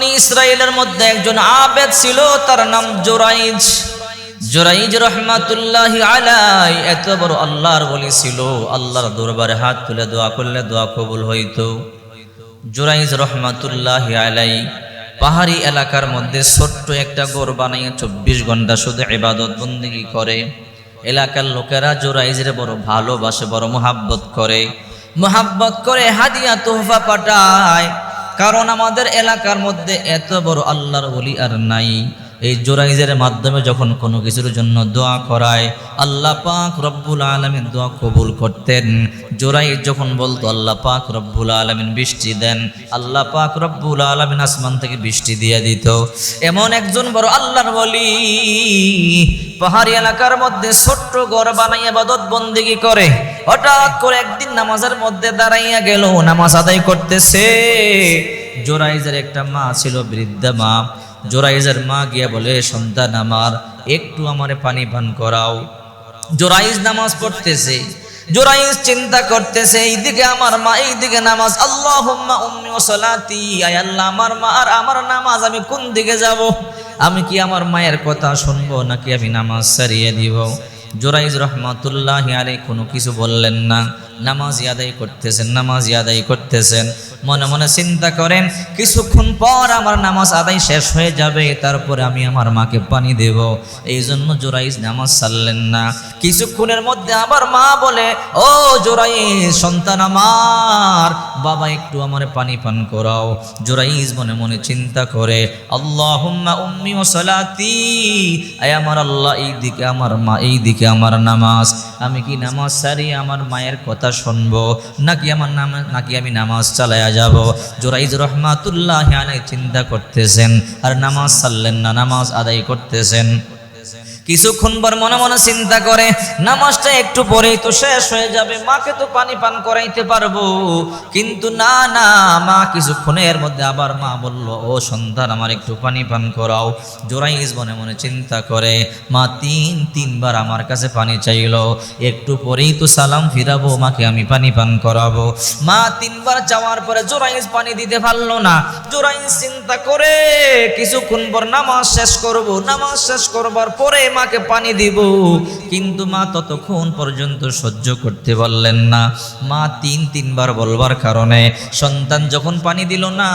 বনি ইসরায়েলের মধ্যে একজন আবেদ ছিল, তার নাম জোরাইজ। জোরাইজ রহমাতুল্লাহ আলাই এত বড় আল্লাহর বলি ছিল। আল্লাহর দরবারে হাত তুলে দোয়া করলে দোয়া কবুল হইতো। জোরাইজ রহমাতুল্লাহ আলাই পাহাড়ি এলাকার মধ্যে ছোট্ট একটা গোর বানাইয়ে চব্বিশ ঘণ্টা শুধু ইবাদত বন্দিগি করে। এলাকার লোকেরা জোরাইজরে বড় ভালোবাসে, বড় মোহাব্বত করে। মোহাব্বত করে হাদিয়া তোহফা পাঠায়। কারণ আমাদের এলাকার মধ্যে এত বড় আল্লাহর বলি আর নাই। এই জোরাইজের মাধ্যমে যখন কোনো কিছুর জন্য দোয়া করায়, আল্লাহ পাক রব্বুল আলমিন দোয়া কবুল করতেন। জোরাইজ যখন বলতো, আল্লাহ পাক রব্বুল আলমিন বৃষ্টি দেন। আল্লাহ পাক রব্বুল আলমিন আসমান থেকে বৃষ্টি দিয়ে দিত। এমন একজন বড় আল্লাহর বলি পাহাড়ি এলাকার মধ্যে ছোট্ট ঘর বানাইয়া বাদত বন্দিগি করে। হঠাৎ করে একদিন নামাজের মধ্যে দাঁড়াইয়া গেল, নামাজ আদায় করতেছে। জোরাইজের একটা মা ছিল, বৃদ্ধা মা। জোরাইজের মা গিয়া বলে, সন্তান আমার, একটু আমারে পানি পান করাও। জোরাইজ নামাজ পড়তেছে। জোরাইজ চিন্তা করতেছে, এইদিকে আমার মা, এইদিকে নামাজ। আল্লাহ উম্মি আয় আল্লাহ, আমার মা, আর আমার নামাজ আমি কোন দিকে যাব? আমি কি আমার মায়ের কথা শুনব, নাকি আমি নামাজ সারিয়ে দিব? জোরাইজ রহমতুল্লাহ আলী কোনো কিছু বললেন না। নামাজ আদায় করতেছেন, নামাজ আদায় করতেছেন। মনে মনে চিন্তা করেন, কিছুক্ষণ পর আমার নামাজ আদায় শেষ হয়ে যাবে, তারপরে আমি আমার মাকে পানি দেব। এই জন্য জোরাইজ নামাজ সারলেন না। কিছুক্ষণের মধ্যে আমার মা বলে, ও জোরাইজ, সন্তান আমার, বাবা একটু আমার পানি পান করাও। জোরাইজ মনে মনে চিন্তা করে আল্লাহ উম্মি ও সলাতি। আমার আল্লাহ এই দিকে আমার মা এই দিকে আমার নামাজ? আমি কি নামাজ সারি আমার মায়ের কথা শুনব? নাকি আমার নাম, নাকি আমি নামাজ চালায়া যাব? জোরাইজ রহমাতুল্লাহ চিন্তা করতেছেন, আর নামাজ সারলেন না, নামাজ আদায় করতেছেন। কিছুক্ষণ পর মনে মনে চিন্তা করে, নামাজটা একটু পরেই তো শেষ হয়ে যাবে, মাকে তো পানি পান করাইতে পারব। কিন্তু না না, মা কিছুক্ষণের মধ্যে আবার মা বলল, ও সন্তান, আমার একটু পানি পান করাও। জোরাইজ মনে মনে চিন্তা করে, মা, তিন, তিনবার আমার কাছে পানি চাইলো। একটু পরেই তো সালাম ফিরাবো, মাকে আমি পানি পান করাবো। মা তিনবার যাওয়ার পরে জোরাইজ পানি দিতে পারল না। জোরাইজ চিন্তা করে, কিছুক্ষণ পর নামাজ শেষ করব। নামাজ শেষ করবার পরে মাকে পানি দিব। কিন্তু মা ততক্ষণ পর্যন্ত সহ্য করতে পারলেন না। মা তিন, তিনবার বলবার কারণে সন্তান যখন পানি দিল না,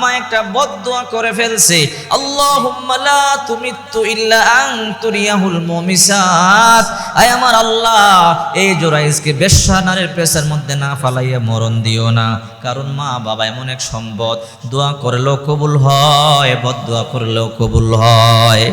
মা একটা বদদোয়া করে ফেলছে। আল্লাহুম্মা লা তুমিত্তু ইল্লা আনতুরিয়াহুল মুমিসাত। আয় আমার আল্লাহ, এই জোরাইজকে বেশ্যা নারীর পেশার মধ্যে না ফালাইয়া মরণ দিও না। কারণ মা, বাবা এমন এক সম্পদ। দোয়া করলেও কবুল হয় বদ দোয়া করলেও কবুল হয়।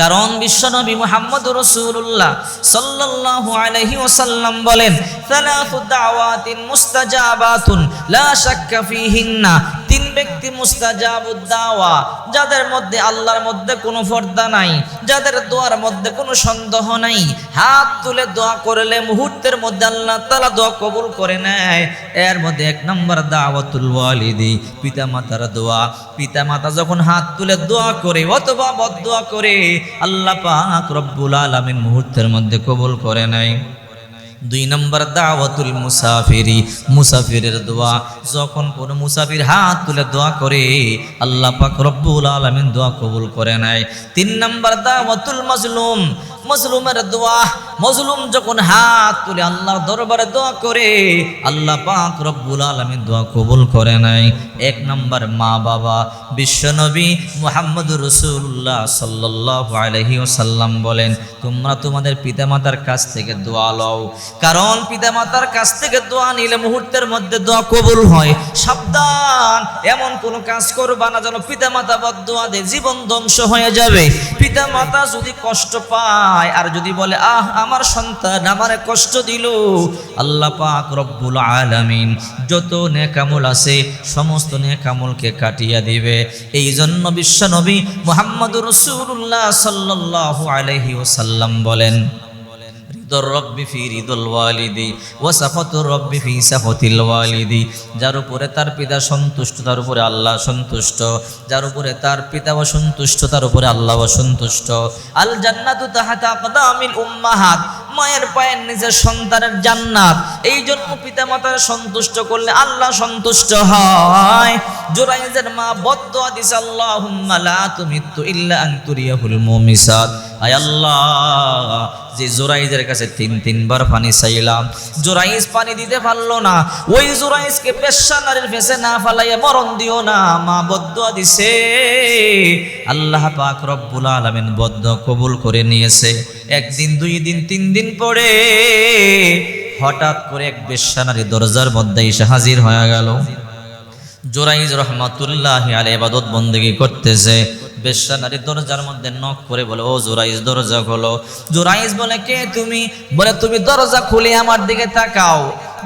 কারণ বিশ্বনবী মুহাম্মদ রসুল্লাহ সাল্লাল্লাহু আলাইহি ওয়াসাল্লাম বলেন সালাসু দাওয়াতিন মুস্তাজাবাতুন লা শাক্কা ফিহিন্না। তিন ব্যক্তি মুস্তাজাবুদ দাওয়া, যাদের মধ্যে আল্লাহর মধ্যে কোনো পর্দা নাই, যাদের দোয়ার মধ্যে কোনো সন্দেহ নাই, হাত তুলে দোয়া করলে মুহূর্তের মধ্যে আল্লাহ তাআলা দোয়া কবুল করে নেয়। এর মধ্যে এক নম্বর দাওয়াতুল ওয়ালিদি পিতা মাতার দোয়া। পিতা মাতা যখন হাত তুলে দোয়া করে অথবা বদদোয়া করে আল্লাহ পাক রব্বুল আলমিন মুহূর্তের মধ্যে কবুল করে নেয় দুই নম্বর দাওয়াতুল মুসাফিরি, মুসাফিরের দোয়া। যখন কোনো মুসাফির হাত তুলে দোয়া করে, আল্লাহ পাক রব্বুল আলামিন দোয়া কবুল করে নেয়। তিন নম্বর দাওয়াতুল মাজলুম, মজলুমের দোয়া। মজলুম যখন হাত তুলে আল্লাহর দরবারে দোয়া করে, আল্লাহ পাক রব্বুল আলামিন দোয়া কবুল করে নাই এক নম্বর মা বাবা বিশ্বনবী মুহাম্মদ রসুল্লাহ সাল্লাল্লাহু আলাইহি ওয়াসাল্লাম বলেন, তোমরা তোমাদের পিতামাতার কাছ থেকে দোয়া লও। কারণ পিতামাতার কাছ থেকে দোয়া নিলে মুহূর্তের মধ্যে দোয়া কবুল হয়। সাবধান, এমন কোন কাজ করবা না যেন পিতামাতা বদোয়া দে জীবন ধ্বংস হয়ে যাবে। পিতামাতা যদি কষ্ট পায় আর যদি বলে, আহ, আমার সন্তান আমারে কষ্ট দিল। আল্লাহ পাক রব্বুল আলামিন যত নেকামল আছে, সমস্ত নেকামলকে কাটিয়া দিবে। এই জন্য বিশ্বনবী মুহাম্মদ রসুল্লাহ সাল্লাল্লাহু আলাইহি ওসাল্লাম বলেন যার উপরে তার পিতা সন্তুষ্ট, তার উপরে আল্লাহ সন্তুষ্ট। যার উপরে তার পিতা অসন্তুষ্ট, তার উপরে আল্লাহ অসন্তুষ্ট। আল জান্নাতু উম্মাহাত, মায়ের পায়ের নিজের সন্তানের জান্নাত। এই জন্য পিতা মাতার সন্তুষ্ট করলে আল্লাহ সন্তুষ্ট হয়। জোরাইজের মা বদ্ধ দিস আল্লাহুম্মা লা তুমিতু ইল্লা আন তুরিয়াহুল মুমিসাত। আয় আল্লাহ, যে জোরাইজের কাছে তিন, তিনবার পানি চাইলাম। জোরাইজ পানি দিতে পারল না। ওই জোরাইজকে পেশা নারীর ফেসে না ফালাইয়া মরণ দিও না। মা বদ্ধ দিছে। আল্লাহ পাক রব্বুল আলামিন বদ্ধ কবুল করে নিয়েছে। একদিন, দুই দিন, তিন দিন পরে হঠাৎ করে এক বেশানারি দরজার মধ্যে এসে হাজির হয়ে গেল। জোরাইজ রহমাতুল্লাহ আলে এবাদত বন্দেগি করতেছে। বেশ্যা দরজার মধ্যে নখ করে বলে, ও জোরাইজ, দরজা খোলো। জোরাইজ বলে, কে তুমি? বলে, তুমি দরজা খুলে আমার দিকে তাকাও।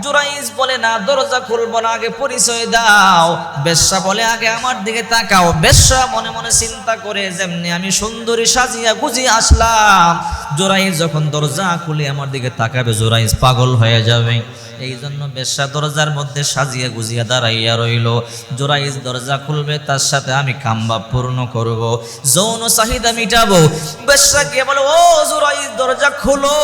জোরাইজ বলে, না, দরজা খুলবো না, আগে পরিচয় দাও। বেশ্যা বলে, আগে আমার দিকে তাকাও। বেশ্যা মনে মনে চিন্তা করে, যেমনি আমি সুন্দরী সাজিয়া গুজিয়ে আসলাম। জোরাইজ যখন দরজা খুলে আমার দিকে তাকাবে জোরাইজ পাগল হয়ে যাবে। এই জন্য বেশ্যা দরজার মধ্যে সাজিয়া গুজিয়া দাঁড়াইয়া রইল। জোরাইজ দরজা খুলবে, তার সাথে আমি কাম্বা পূর্ণ করব। যৌন চাহিদা মিটাবো। বেশ্যা কে বলো, ও জোরাইজ, দরজা খুলো।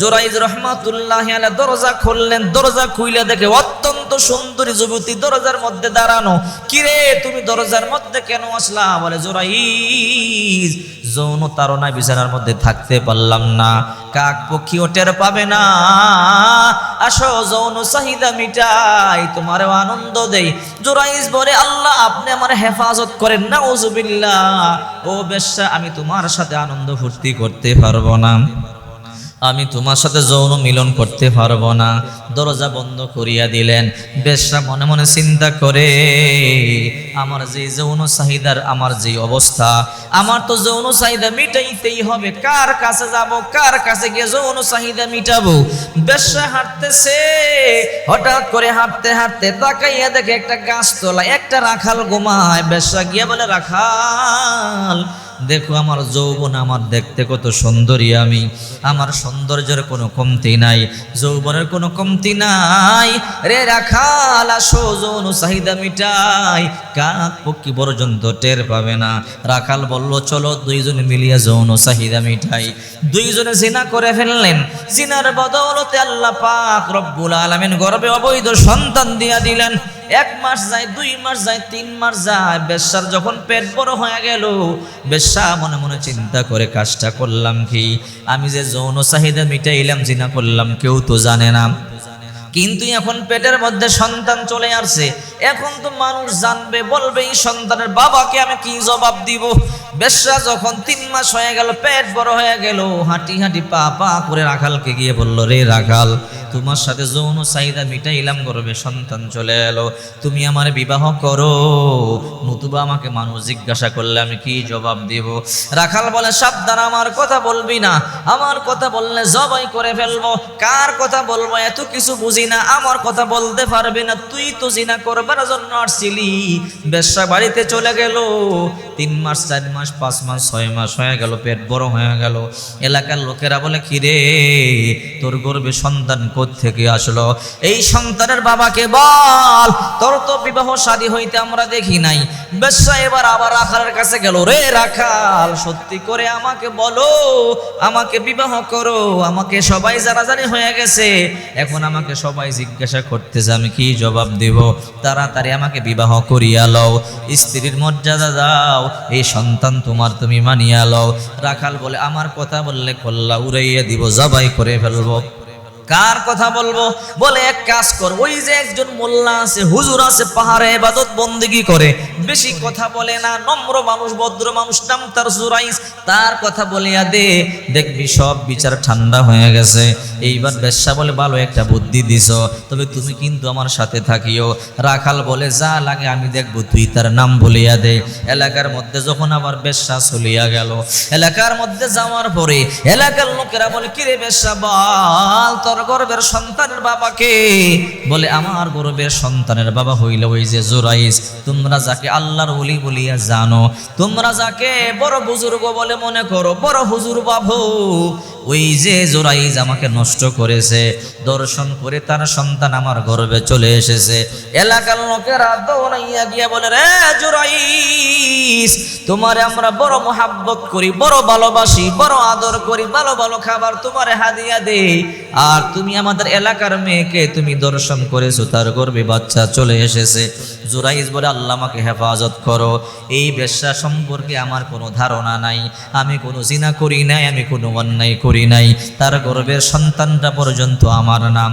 জোরাইজ রহমাতুল্লাহ দরজা খুললেন। দরজা খুইলে দেখে অত্যন্ত সুন্দরী যুবতী দরজার মধ্যে দাঁড়ানো। কিরে, তুমি দরজার মধ্যে কেন আসলা? বলে, জোরাইজ যৌন তারণায় বিছানার মধ্যে থাকতে পারলাম না। কাক পক্ষীও টের পাবে না। আসো যৌন চাহিদা মিটাই তোমার আনন্দ দেই। জোরাইজ বলে, আল্লাহ, আপনি আমার হেফাজত করেন না ওজুবিল্লা ও বেশ্যা, আমি তোমার সাথে আনন্দ ফুর্তি করতে পারব না। আমি তোমার সাথে যৌন মিলন করতে পারব না। দরজা বন্ধ করিয়া দিলেন। বেশরা মনে মনে চিন্তা করে, আমার যে যৌন চাহিদার আমার যে অবস্থা, আমার তো যৌন চাহিদা মিটাইতেই হবে। কার কাছে যাব, কার কাছে গিয়ে যৌন চাহিদা মিটাবো? বেশরা হাঁটতেছে, হঠাৎ করে হাঁটতে হাঁটতে তাকাইয়া দেখে একটা গাছ তোলা একটা রাখাল ঘুমায়। বেশরা গিয়া বলে, রাখাল দেখো আমার যৌবন আমার দেখতে কত সুন্দরী আমি। আমার সৌন্দর্যের কোনো কমতি নাই, যৌবনের কোনো কমতি নাই। রে রাখাল, আসো যৌন চাহিদা মিটাই, কাক পক্ষী পর্যন্ত টের পাবে না। রাখাল বলল, চলো দুইজনে মিলিয়ে যৌন চাহিদা মিটাই। দুইজনে জিনা করে ফেললেন। জিনার বদৌলতে আল্লাহ পাক রব্বুল আলামিন গর্বে অবৈধ সন্তান দিয়া দিলেন। এক মাস যায়, দুই মাস যায়, তিন মাস যায়, বেশ্যার যখন পেট বড় হয়ে গেল বেশ্যা মনে মনে চিন্তা করে কাজটা করলাম কি? আমি যে যৌন চাহিদা মিটাইলাম, জিনা করলাম, কেউ তো জানে না। কিন্তু এখন পেটের মধ্যে সন্তান চলে আসছে। এখন তো মানুষ জানবে, বলবে, এই সন্তানের বাবাকে আমি কি জবাব দিব? বেশরা যখন তিন মাস হয়ে গেল, পেট বড় হয়ে গেল, হাঁটি হাঁটি পা পা করে রাখালকে গিয়ে বলল, রে রাখাল তোমার সাথে যৌন চাহিদা মিটাইলাম, গর্বে সন্তান চলে এলো। তুমি আমার বিবাহ করো। নতুবা আমাকে মানুষ জিজ্ঞাসা করলে আমি কি জবাব দিব? রাখাল বলে, সাবধান, আমার কথা বলবি না। আমার কথা বললে জবাই করে ফেলব। কার কথা বলব? এত কিছু বুঝি না। আমার কথা বলতে পারবি না। তুই তো জিনা করবার জন্য আসছিলি। বেশ্যা বাড়িতে চলে গেল। তিন মাস, চার মাস, পাঁচ মাস, ছয় মাস হয়ে গেল। পেট বড় হয়ে গেল। এলাকার লোকেরা বলে কি রে তোর গর্বে সন্তান থেকে আসলো। এই সন্তানের বাবাকে বল, তোর তো বিবাহ শাদী হইতে আমরা দেখি নাই। বেশ্যা এবার আবার রাখালের কাছে গেল, রে রাখাল, সত্যি করে আমাকে বলো, আমাকে বিবাহ করো, আমাকে সবাই জানাজানি হয়ে গেছে। এখন আমাকে সবাই জিজ্ঞাসা করতেছে, আমি কি জবাব দেব? তাড়াতাড়ি আমাকে বিবাহ করিয়া লও। স্ত্রীর মর্যাদা দাও, এই সন্তান তোমার তুমি মানিয়া লও। রাখাল বলে, আমার কথা বললে কল্লা উড়াইয়া দিব, জবাই করে ফেলব। কার কথা বলব? বলে এক কাজ কর, ওই যে একজন মোল্লা আছে, হুজুর আছে, পাহাড়ে এবাদত বন্দিগি করে। বেশি কথা বলে না, নম্র মানুষ, ভদ্র মানুষ, নাম তার জুরাইস তার কথা বলিয়া দে, দেখবি সব বিচার ঠান্ডা হয়ে গেছে। এইবার বেশ্যা বলে ভালো একটা বুদ্ধি দিছ। তবে তুমি কিন্তু আমার সাথে থাকিও। রাখাল বলে, যা লাগে আমি দেখব, তুই তার নাম বলিয়া দে। এলাকার মধ্যে যখন আবার বেশ্যা চলিয়া গেল, এলাকার মধ্যে যাওয়ার পরে এলাকার লোকেরা বলে, কিরে বেশ্যা বল তোর গর্বের সন্তানের বাবাকে। বলে, আমার গর্বের সন্তানের বাবা হইলে ওই যে জোরাইস। তোমরা যাকে আল্লাহর ওলি বলিয়া জানো, তোমরা যাকে বড় বুজুর্গ বলে মনে করো, বড় হুজুর বাবু, ওই যে জোরাইজ আমাকে নষ্ট করেছে। দর্শন করে তার সন্তান আমার গর্বে চলে এসেছে। এলাকার লোকেরা দৌড়াইয়া গিয়া বলে, রে জোরাইস, তোমারে আমরা বড় মোহাব্বত করি, বড় ভালোবাসি, বড় আদর করি, ভালো ভালো খাবার তোমারে হাদিয়া দেই। আর তুমি আমাদের এলাকার মেয়েকে তুমি দর্শন করেছ, তার গর্বে বাচ্চা চলে এসেছে। জোরাইজ বলে, আল্লাহ আমাকে হেফাজত করো। এই বেশ্যা সম্পর্কে আমার কোনো ধারণা নাই। আমি কোনো জিনা করি নাই, আমি কোনো অন্যায় করি নাই। তার গর্বের সন্তানটা পর্যন্ত আমার নাম।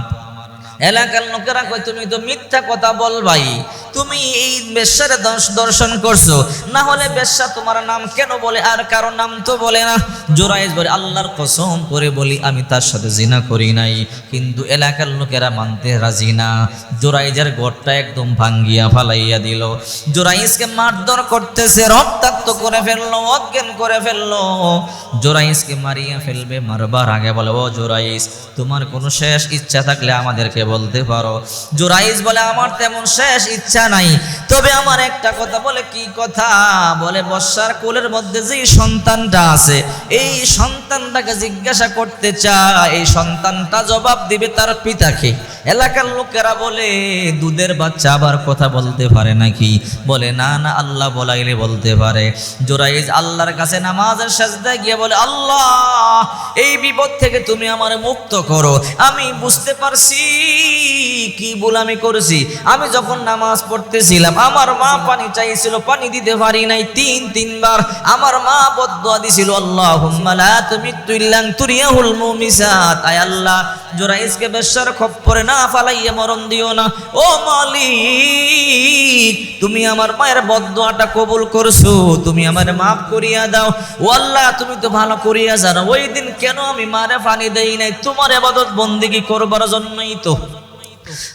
এলাকার লোকেরা কয়, তুমি তো মিথ্যা কথা বলবাই। তুমি এই বেশ্যার দর্শন করছ। না হলে বেশ্যা তোমার নাম কেন বলে আর কারও নাম তো বলে না। জোরাইজ বলে, আল্লাহর কসম করে বলি, আমি তার সাথে জিনা করি নাই। কিন্তু এলাকার লোকেরা মানতে রাজি না। জোরাইজের গড়টা একদম ভাঙ্গিয়া ফালাইয়া দিল। জোরাইজকে মারধর করতেছে, রক্তাক্ত করে ফেলল, অজ্ঞান করে ফেলল। জোরাইজকে মারিয়া ফেলবে, মারবার আগে বলে, ও জোরাইজ তোমার কোনো শেষ ইচ্ছা থাকলে আমাদেরকে বলতে পারো। জোরাইজ বলে, আমার তেমন শেষ ইচ্ছা নাই। তবে আমার একটা কথা বলে, কি কথা? বলে, বর্ষার কোলের মধ্যে যে সন্তানটা আছে, এই সন্তানটাকে জিজ্ঞাসা করতে চায়, এই সন্তানটা জবাব দিবে তার পিতাকে। এলাকার লোকেরা বলে, দুধের বাচ্চা আবার কথা বলতে পারে নাকি? বলে, না না, আল্লাহ বলাইলে বলতে পারে। জোরাইজ আল্লাহর কাছে নামাজের সাজদায় গিয়ে বলে, আল্লাহ, এই বিপদ থেকে তুমি আমার মুক্ত করো। আমি বুঝতে পারছি কি ভুল আমি করেছি। আমি যখন নামাজ পড়তেছিলাম আমার মা পানি চাইছিল, পানি দিতে পারি নাই তিন, তিনবার। আমার মা বদুয়া দিছিল আল্লাহ লা তুমিত্তু ইল্লাং তুরিয়াহুল মুমিসাত। খপ্পরে না ফালাইয়া মরণ দিও না। ও মালিক, তুমি আমার মায়ের বদুয়াটা কবুল করছ, তুমি আমার মাফ করিয়া দাও। ও আল্লাহ, তুমি তো ভালো করিয়া জানো, ওই দিন কেন আমি মারে পানি দেই নাই? তোমার এবাদত বন্দিগি করবার জন্যই তো।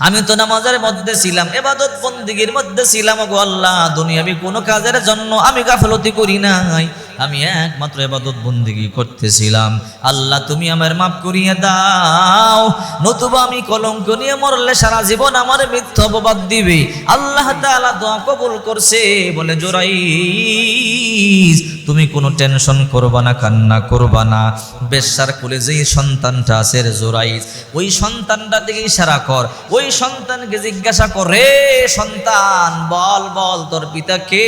আমি তো নামাজের মধ্যে ছিলাম, এবাদত বন্দিগির মধ্যে ছিলাম গো আল্লাহ, দুনিয়াবি কোনো কাজের জন্য আমি গাফলতি করি নাই। আমি একমাত্র এবাদত বন্দিগি করতেছিলাম। আল্লাহ, তুমি আমার মাফ করিয়ে দাও। নতুবা আমি কলঙ্ক নিয়ে মরলে সারা জীবন আমার মিথ্যা অপবাদ দিবে। আল্লাহ তাআলা দোয়া কবুল করছে, বলে জোরাই তুমি কোনো টেনশন করবা না, কান্না করবা না। বেশ্যার কোলে যেই সন্তানটা আছে রে জোরাইজ, ওই সন্তানটা দিকে ইশারা কর। ওই সন্তানকে জিজ্ঞাসা কর সন্তান, বল বল, তোর পিতা কে?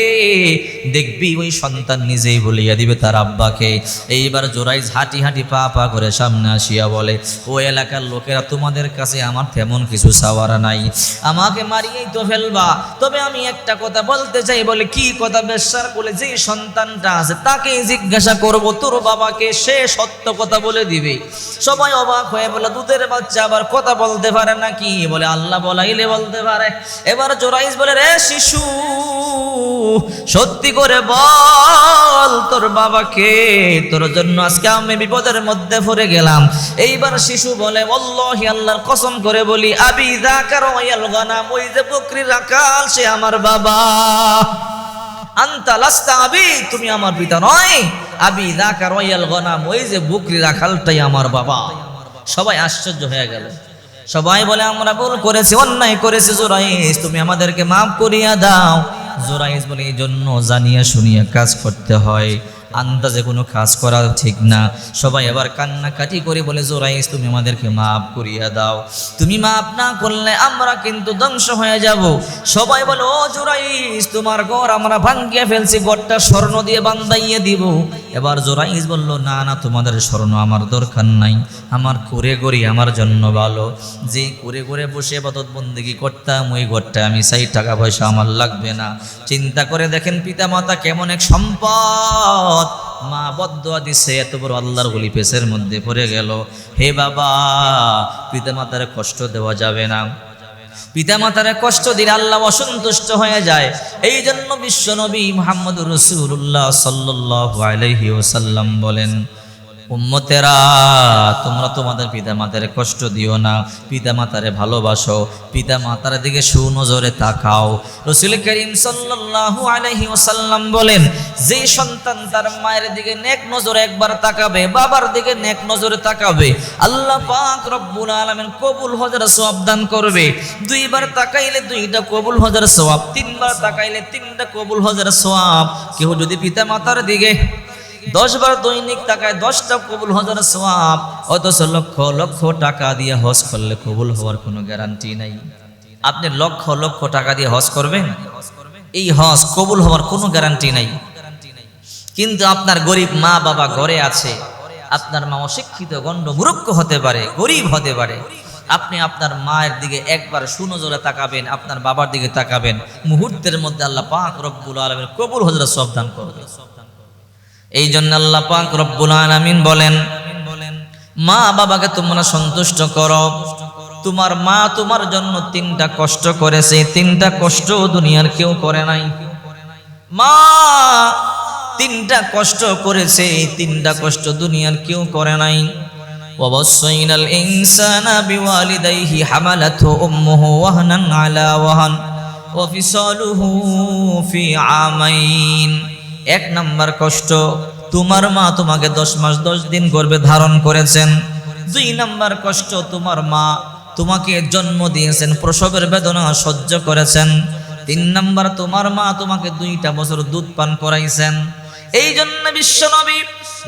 দেখবি ওই সন্তান নিজেই বলিয়া দিবে তার আব্বাকে। এইবার জোরাইজ হাঁটি হাঁটি পা পা করে সামনে আসিয়া বলে, ও এলাকার লোকেরা, তোমাদের কাছে আমার তেমন কিছু সাওয়ারা নাই। আমাকে মারিয়েই তো ফেলবা। তবে আমি একটা কথা বলতে চাই, বলে কি কথা? বেশ্যার কোলে যেই সন্তানটা আছে, তাকে জিজ্ঞাসা করব, তোর বাবাকে সে সত্য কথা বলে দিবে। সবাই অবাক হয়ে বলে, দুধের বাচ্চা আবার কথা বলতে পারে নাকি বলে, আল্লাহ বলাইলে বলতে পারে। এবার জোরাইজ বলে, রে শিশু, সত্যি করে বল তোর বাবাকে, তোর জন্য আজকে আমি বিপদের মধ্যে পড়ে গেলাম। এইবার শিশু বলে অল্লাহি আল্লাহর কসম করে বলি, আবি যাকার ওয়াল গনাম, ওই যে বকরির রাখাল সে আমার বাবা। আন্তা লাস্তা আবি, তুমি আমার পিতা নয়। আবি দাকা রয়াল গনাম, ওই যে বুকরি রাখালটাই আমার বাবা। সবাই আশ্চর্য হয়ে গেল। সবাই বলে, আমরা ভুল করেছি, অন্যায় করেছি, জোরাইস, তুমি আমাদেরকে মাফ করিয়া দাও। জোরাইস বলে এই জন্য জানিয়া শুনিয়া কাজ করতে হয়। আন্দাজে কোনো কাজ করা ঠিক না। সবাই এবার কান্নাকাটি করে বলে জোরাইস তুমি আমাদেরকে মাফ করিয়া দাও। তুমি মাফ না করলে আমরা কিন্তু ধ্বংস হয়ে যাব। সবাই বলে, ও জোরাইস তোমার ঘর আমরা ভাঙ্গিয়ে ফেলছি, ঘরটা স্বর্ণ দিয়ে বান্দাইয়ে দিব। এবার জোরাইস বলল, না না, তোমাদের স্বর্ণ আমার দরকার নাই। আমার করে করি আমার জন্য ভালো। যে করে করে বসে বাদত বন্দিগি করতাম, ওই ঘরটা আমি সেই টাকা পয়সা আমার লাগবে না। চিন্তা করে দেখেন পিতা মাতা কেমন এক সম্পদ। মা বদয়া দিছে, এত বড় আল্লাহর গলি পেশের মধ্যে পড়ে গেল। হে বাবা পিতা মাতার কষ্ট দেওয়া যাবে না। পিতা মাতার কষ্ট দিলে আল্লাহ অসন্তুষ্ট হয়ে যায়। এই জন্য বিশ্বনবী মোহাম্মদ রসুল্লাহ সাল্লাহ আলহিউসাল্লাম বলেন উম্মতেরা, তোমরা তোমাদের পিতা মাতারে কষ্ট দিও না পিতা মাতারে ভালোবাসো পিতা মাতার দিকে সুনজরে তাকাও। রসুল করিম সাল্লাল্লাহু আলাইহি ওয়াসাল্লাম বলেন, যে সন্তান তার মায়ের দিকে নেক নজরে একবার তাকাবে, বাবার দিকে নেক নজরে তাকাবে, আল্লাহ পাক রব্বুল আলামিন কবুল হজর সওয়াব দান করবে। দুইবার তাকাইলে দুইটা কবুল হজর সওয়াব, তিনবার তাকাইলে তিনটা কবুল হজর সওয়াব। কেউ যদি পিতা মাতার দিকে দশ বার দৈনিক টাকায় দশটা কবুল হাজার সোয়াব অথচ লক্ষ লক্ষ টাকা দিয়ে হজ করলে কবুল হওয়ার কোনো গ্যারান্টি নাই। আপনি লক্ষ লক্ষ টাকা দিয়ে হজ করবেন? এই হজ কবুল হওয়ার কোনো গ্যারান্টি নাই। কিন্তু আপনার গরিব মা বাবা ঘরে আছে। আপনার মা অশিক্ষিত, গণ্ড, মূর্খ হতে পারে, গরিব হতে পারে। আপনি আপনার মায়ের দিকে একবার সুনজরে তাকাবেন, আপনার বাবার দিকে তাকাবেন। মুহূর্তের মধ্যে আল্লাহ পাক রব্বুল আলমের কবুল হজরত সবদান করবে এই জন্য আল্লাহ পাক রব্বুল আলামিন বলেন, মা বাবাকে তোমরা সন্তুষ্ট করো। তোমার মা তোমার জন্য তিনটা কষ্ট করেছে, তিনটা কষ্ট দুনিয়ার কেউ করে নাই। মা তিনটা কষ্ট করেছে, তিনটা কষ্ট দুনিয়ার কেউ করে নাই। ওয়াসাইনাল ইনসানা আমাইন। এক নাম্বার কষ্ট, তোমার মা তোমাকে দশ মাস দশ দিন গর্বে ধারণ করেছেন। দুই নাম্বার কষ্ট, তোমার মা তোমাকে জন্ম দিয়েছেন, প্রসবের বেদনা সহ্য করেছেন। তিন নাম্বার, তোমার মা তোমাকে দুইটা বছর দুধ পান করাইছেন। এই জন্য বিশ্বনবী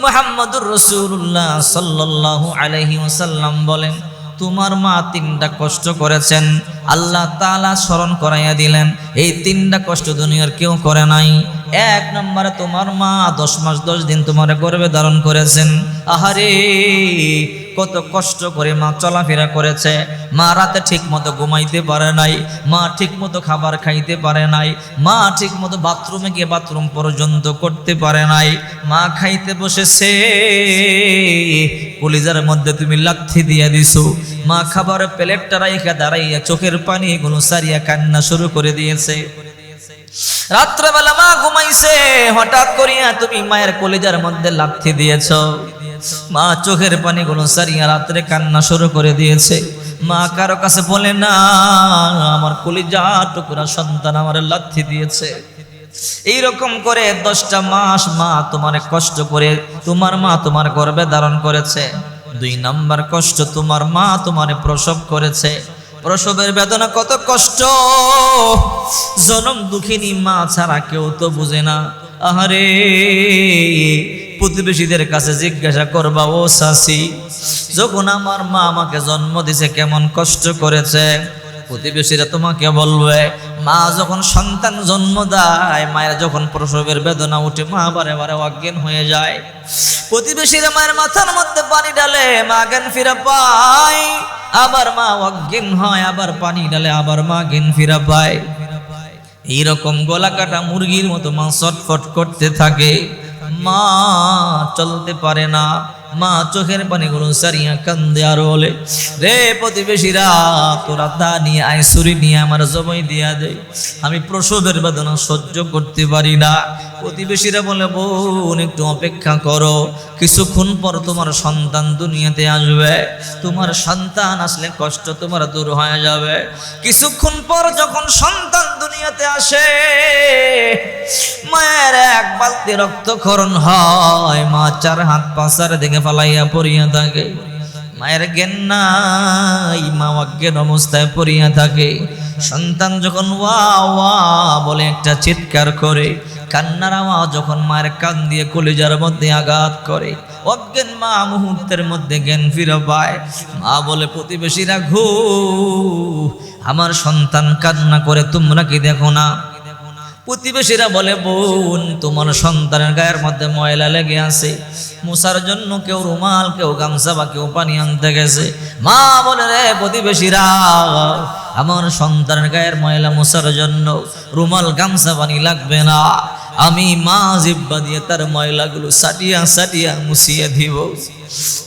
মোহাম্মদুর রসুল্লাহ সাল্লাল্লাহু আলাইহি ওয়াসাল্লাম বলেন তোমার মা তিনটা কষ্ট করেছেন। আল্লাহ তালা স্মরণ করাইয়া দিলেন, এই তিনটা কষ্ট দুনিয়ার কেউ করে নাই। এক নম্বরে তোমার মা দশ মাস দশ দিন তোমার গর্বে ধারণ করেছেন। আহারে কত কষ্ট করে মা চলাফেরা করেছে। মা রাতে ঠিক মতো ঘুমাইতে পারে নাই, মা ঠিক মতো খাবার খাইতে পারে নাই, মা ঠিক মতো বাথরুমে গিয়ে বাথরুম পর্যন্ত করতে পারে নাই। মা খাইতে বসেছে, কলিজার মধ্যে তুমি লাথি দিয়ে দিছো। মা খাবার প্লেটটা রাইখা দাঁড়াইয়া চোখের পানি এগুলো সারিয়া কান্না শুরু করে দিয়েছে। রাত্রেবেলা মা ঘুমাইছে, হঠাৎ করিয়া তুমি মায়ের কলিজার মধ্যে লাথি দিয়েছ। মা চোখের পানিগুলো সারিয়া রাত্রে কান্না শুরু করে দিয়েছে। মা কারও কাছে বলে, না, আমার কলিজা টুকরা সন্তান আমার লাথি দিয়েছে। এইরকম করে দশটা মাস মা তোমার কষ্ট করে, তোমার মা তোমার গর্ভে ধারণ করেছে। দুই নাম্বার কষ্ট, তোমার মা তোমার প্রসব করেছে। প্রসবের বেদনা কত কষ্ট। জনম দুঃখিনী মা ছাড়া কেউ তো বুঝে না। আহারে প্রতিবেশীদের কাছে জিজ্ঞাসা করবা, ও শাসি যখন আমার মা আমাকে জন্ম দিছে কেমন কষ্ট করেছে? প্রতিবেশীরা তোমাকে বলবে, মা যখন সন্তান জন্ম দেয়, মায়ের যখন প্রসবের বেদনা উঠে, মা বারে বারে অজ্ঞান হয়ে যায়। প্রতিবেশীরা মায়ের মাথার মধ্যে পানি ডালে মা জ্ঞান ফিরে পায়। আবার মা অজ্ঞান হয়, আবার পানি ডালে আবার মা জ্ঞান ফিরে পায়। এইরকম গলা কাটা মুরগির মতো মা ছটফট করতে থাকে। মা চলতে পারে না। মা চোখের পানিগুলো সারিয়া কান্দে আর বলে, রে প্রতিবেশীরা, তোরা দা নিয়ে আয় সুরি নিয়ে আমার জবাই দিয়া দে। আমি প্রসবের বেদনা সহ্য করতে পারি না। প্রতিবেশীরা বলে, বোন, একটু অপেক্ষা করো। কিছুক্ষণ পর তোমার সন্তান দুনিয়াতে আসবে। তোমার সন্তান আসলে কষ্ট তোমার দূর হয়ে যাবে। কিছুক্ষণ পর যখন সন্তান দুনিয়াতে আসে মায়ের এক বালতি রক্তক্ষরণ হয়। মা চার হাত পাঁচার দিকে ফালাইয়া পড়িয়া থাকে। মায়ের জ্ঞান নাই, মা অজ্ঞান অবস্থায় পড়িয়া থাকে। সন্তান যখন ওয়া ওয়া বলে একটা চিৎকার করে, কান্নার আওয়াজ যখন মায়ের কান দিয়ে কলিজার মধ্যে আঘাত করে, অজ্ঞান মা মুহূর্তের মধ্যে জ্ঞান ফিরে পায়। মা বলে, প্রতিবেশীরা ঘু আমার সন্তান কান্না করে, তোমরা কি দেখো না? প্রতিবেশীরা বলে, বোন, তোমার সন্তানের গায়ের মধ্যে ময়লা লেগে আছে। মুসার জন্য কেউ রুমাল, কেউ গামছা বা কেউ পানি আনতে গেছে। মা বলে, রে প্রতিবেশীরা, আমার সন্তানের গায়ের ময়লা মুসার জন্য রুমাল, গামছা, পানি লাগবে না। আমি মা জিব্বা দিয়ে তার ময়লাগুলো সাটিয়া সাটিয়া মুছিয়ে দিব।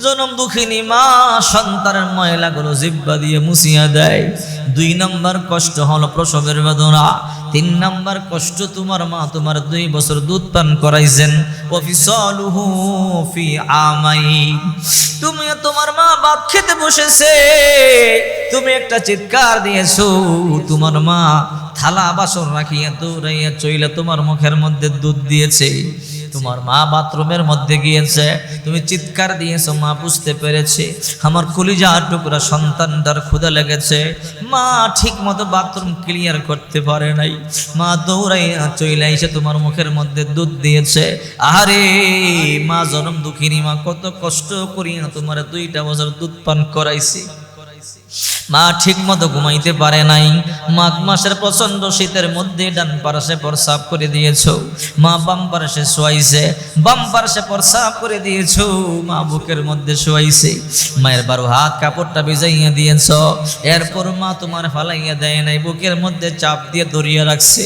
জনম দুঃখিনী মা সন্তানের ময়লাগুলো জিব্বা দিয়ে মুছিয়া দেয়। দুই নম্বর কষ্ট হলো প্রসবের বেদনা। তিন নম্বর কষ্ট তোমার মা তোমার দুই বছর দুধ পান করাইছেন। আমাই। তুমি তোমার মা বাপ খেতে বসেছে। তুমি একটা চিৎকার দিয়েছ। তোমার মা থালা বাসন রাখিয়া দৌড়াইয়া চইলে তোমার মুখের মধ্যে দুধ দিয়েছে। তোমার মা বাথরুমের মধ্যে গিয়েছে। তুমি চিৎকার দিয়েছ, মা বুঝতে পেরেছে। আমার কলিজা টুকরা সন্তানটার ক্ষুদা লেগেছে। মা ঠিক মতো বাথরুম ক্লিয়ার করতে পারে নাই। মা দৌড়াইয়া চইলা এসে তোমার মুখের মধ্যে দুধ দিয়েছে। আরে মা জনম দুঃখিনী, মা কত কষ্ট করিয়া তোমার দুইটা বছর দুধ পান করাইছি। মা ঠিক মতো ঘুমাইতে পারে নাই। মাঘ মাসের প্রচণ্ড শীতের মধ্যে ডান পারসে প্রসাব করে দিয়েছ। মা বাম পারসে শোয়াইছে, বাম পারসে প্রসাব করে দিয়েছ। মা বুকের মধ্যে শোয়াইছে। মায়ের বারো হাত কাপড়টা ভিজাইয়া দিয়েছ। এরপর মা তোমার ফালাইয়া দেয় নাই, বুকের মধ্যে চাপ দিয়ে দরিয়ে রাখছে।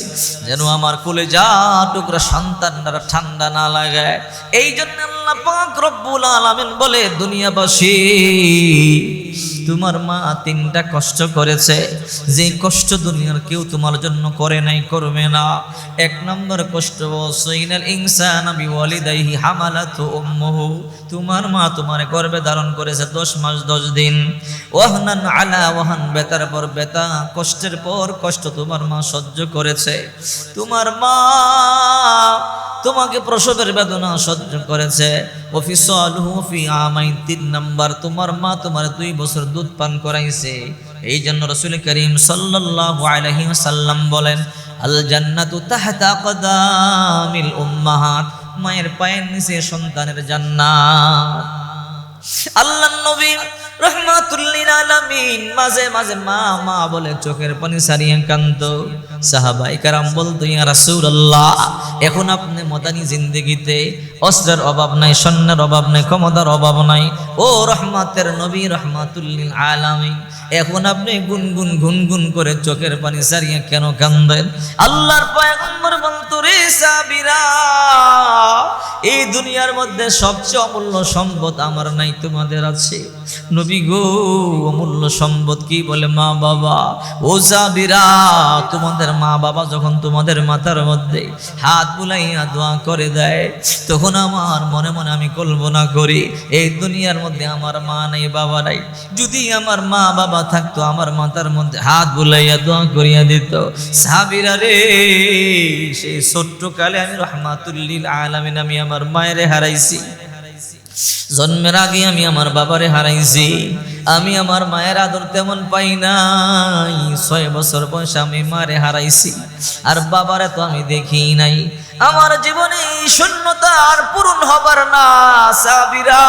যেন আমার কোলে যা টুকরা সন্তানরা ঠান্ডা না লাগায় এই জন্য বলে, দুনিয়াবাসী, তোমার মা তিনটা কষ্ট করেছে, যে কষ্ট দুনিয়ার কেউ তোমার জন্য করে নাই, করবে না। এক নম্বর কষ্ট তোমার মা তোমার গর্বে ধারণ করেছে দশ মাস, দশ দিন। ওয়াহনান আলা ওয়াহান, বেতার পর বেতা, কষ্টের পর কষ্ট তোমার মা সহ্য করেছে। তোমার মা তোমাকে প্রসবের বেদনা সহ্য করেছে। অফিস ফি আমাই তিন নাম্বার, তোমার মা তোমার দুই বছর দুধ পান করাইছে। এই জন্য রসুল করিম সাল্লাম বলেন আল জান্নাতু তাহতা কদামিল উম্মাহাত মায়ের পায়ের নিচে সন্তানের জান্নাত। আল্লাহ নবী রহমাতুল্লিল আলামিন মাঝে মাঝে মা মা বলে চোখের পানি সারিয়ে কান্ত সাহাবাই কারাম বলতো, ইয়া রাসূলুল্লাহ, এখন আপনি মদানি জিন্দেগিতে, অস্ত্রের অভাব নাই সৈন্যের অভাব নাই, ক্ষমতার অভাব নাই ও রহমাতের নবী রহমাতুল্লিল আলামিন, এখন আপনি গুনগুন গুনগুন করে চোখের পানি সারিয়ে কেন কান্দেন? আল্লাহর পয়গম্বর বলতো, রে সাবিরা, এই দুনিয়ার মধ্যে সবচেয়ে অমূল্য সম্পদ আমার নাই, তোমাদের আছে। নবী গো, অমূল্য সম্পদ কি বলে মা বাবা? ও সাবিরা, তোমাদের মা বাবা যখন তোমাদের মাথার মধ্যে হাত বুলাইয়া দোয়া করে দেয়, তখন আমার মনে মনে আমি কল্পনা করি, এই দুনিয়ার মধ্যে আমার মা নাই, বাবা নাই। যদি আমার মা, বাবা থাকতো, আমার মাথার মধ্যে হাত বুলাইয়া দোয়া করিয়া দিত। সাবিরা রে সেই ছোট্ট কালে আমি রহমাতুল্লিল আলামিন, আমি আমার মায়েরে হারাইছি। জন্মের আগে আমি আমার বাবারে হারাইছি। আমি আমার মায়ের আদর তেমন পাই নাই। ছয় বছর বয়সে আমি মারে হারাইছি। আর বাবারে তো আমি দেখি নাই। আমার জীবনে শূন্যতা আর পূরণ হবার না, সাবিরা।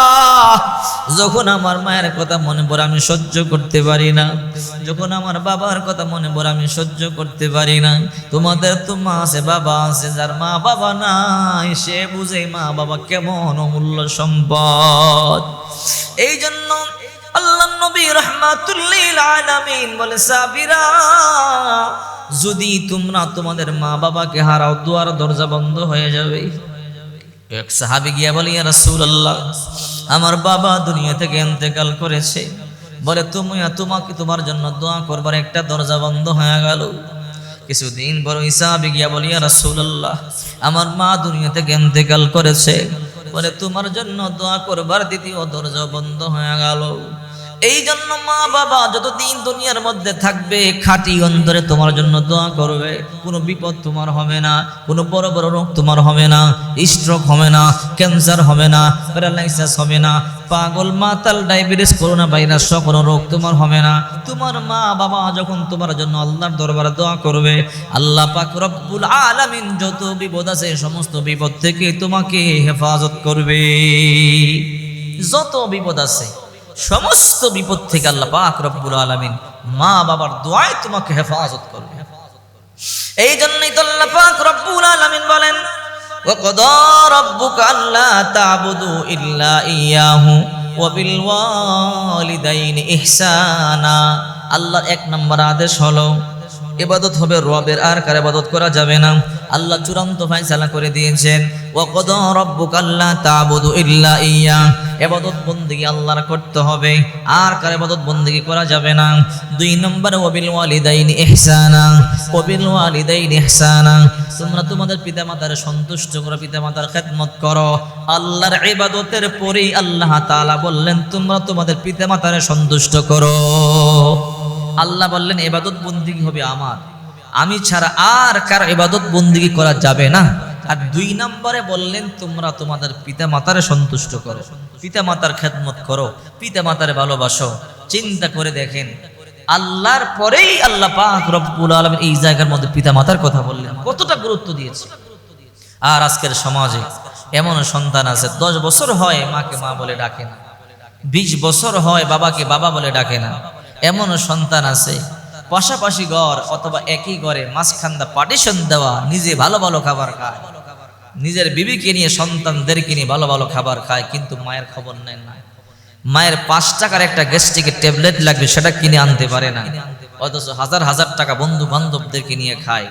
যখন আমার মায়ের কথা মনে পড়ে, আমি সহ্য করতে পারি না। যখন আমার বাবার কথা মনে পড়ে, আমি সহ্য করতে পারি না। তোমাদের তো মা আছে, বাবা আছে, যার মা বাবা নাই, সে বুঝে মা বাবা কেমন অমূল্য সম্পদ। এই জন্য আল্লাহ নবী রহমাতুল্লিল আলামিন বলে সাবিরা যদি তোমরা তোমাদের মা বাবাকে হারাও, দুয়ার দরজা বন্ধ হয়ে যাবে। এক সাহাবি গিয়া বলে রাসূলুল্লাহ, আমার বাবা দুনিয়া থেকে ইন্তেকাল করেছে। বলে, তুমি তোমাকে তোমার জন্য দোয়া করবার একটা দরজা বন্ধ হয়ে গেল। কিছুদিন বড় হিসাবে গিয়া বলি রাসূলুল্লাহ, আমার মা দুনিয়া থেকে ইন্তেকাল করেছে। বলে, তোমার জন্য দোয়া করবার দ্বিতীয় দরজা বন্ধ হয়ে গেল। এই জন্য মা বাবা যতদিন দুনিয়ার মধ্যে থাকবে, খাঁটি অন্তরে তোমার জন্য দোয়া করবে। কোনো বিপদ তোমার হবে না, কোনো বড় বড় রোগ তোমার হবে না স্ট্রোক হবে না ক্যান্সার হবে না প্যারালাইসিস হবে না, পাগল, মাতাল ডায়াবেটিস করোনা ভাইরাস কোনো রোগ তোমার হবে না। তোমার মা বাবা যখন তোমার জন্য আল্লাহর দরবারে দোয়া করবে, আল্লাহ পাক রব্বুল আলামিন যত বিপদ আছে, সমস্ত বিপদ থেকে তোমাকে হেফাজত করবে। যত বিপদ আছে সমস্ত বিপদ থেকে আল্লাহ পাক রব্বুল আলামিন মা বাবার দোয়ায় তোমাকে হেফাজত করবে এই জন্যই তো আল্লাহ পাক রব্বুল আলামিন বলেন وقضى ربك ألا تعبدوا إلا إياه وبالوالدين إحسانا আল্লাহর এক নম্বর আদেশ হলো এবাদত হবে রবের, আর কার এবাদত করা যাবে না? আল্লাহ চূড়ান্ত ফাইসালা করে দিয়েছেন। ওয়াকদ রব্বুক আল্লাহ তাবুদু ইল্লা ইয়া। এবাদত বন্দিগি আল্লাহর করতে হবে, আর কার এবাদত বন্দিগি করা যাবে না? দুই নম্বর, ওয়াবিল ওয়ালিদাইনি ইহসানা। ওয়াবিল ওয়ালিদাইনি ইহসানা। তোমরা তোমাদের পিতামাতার সন্তুষ্ট করো, পিতামাতার খেদমত করো। আল্লাহর ইবাদতের পরেই আল্লাহ তাআলা বললেন, তোমরা তোমাদের পিতা পিতামাতার সন্তুষ্ট করো। আল্লাহ বললেন, এবাদত বন্দিগি হবে আমার। আমি ছাড়া আর কার এবাদত বন্দিগি করা যাবে না। আর দুই নম্বরে বললেন, তোমরা তোমাদের পিতা মাতারে সন্তুষ্ট করো পিতা মাতার খেদমত করো পিতা মাতারে ভালোবাসো। চিন্তা করে দেখেন, আল্লাহর পরেই আল্লাহ পাক রব্বুল আলম এই জায়গার মধ্যে পিতা মাতার কথা বললেন। কতটা গুরুত্ব দিয়েছে। আর আজকের সমাজে এমন সন্তান আছে, দশ বছর হয় মাকে মা বলে ডাকে না, বিশ বছর হয় বাবাকে বাবা বলে ডাকে না। এমন সন্তান আছে। পাশাপাশি ঘর অথবা একই ঘরে মাঝখান্দা পার্টিশন দেওয়া নিজে ভালো ভালো খাবার খায়। নিজের বিবিকে নিয়ে সন্তানদেরকে নিয়ে ভালো ভালো খাবার খায়, কিন্তু মায়ের খবর নেন না। মায়ের পাঁচ টাকার একটা গ্যাস্ট্রিকের ট্যাবলেট লাগবে, সেটা কিনে আনতে পারে না। অথচ হাজার হাজার টাকা বন্ধু বান্ধবদেরকে নিয়ে খায়।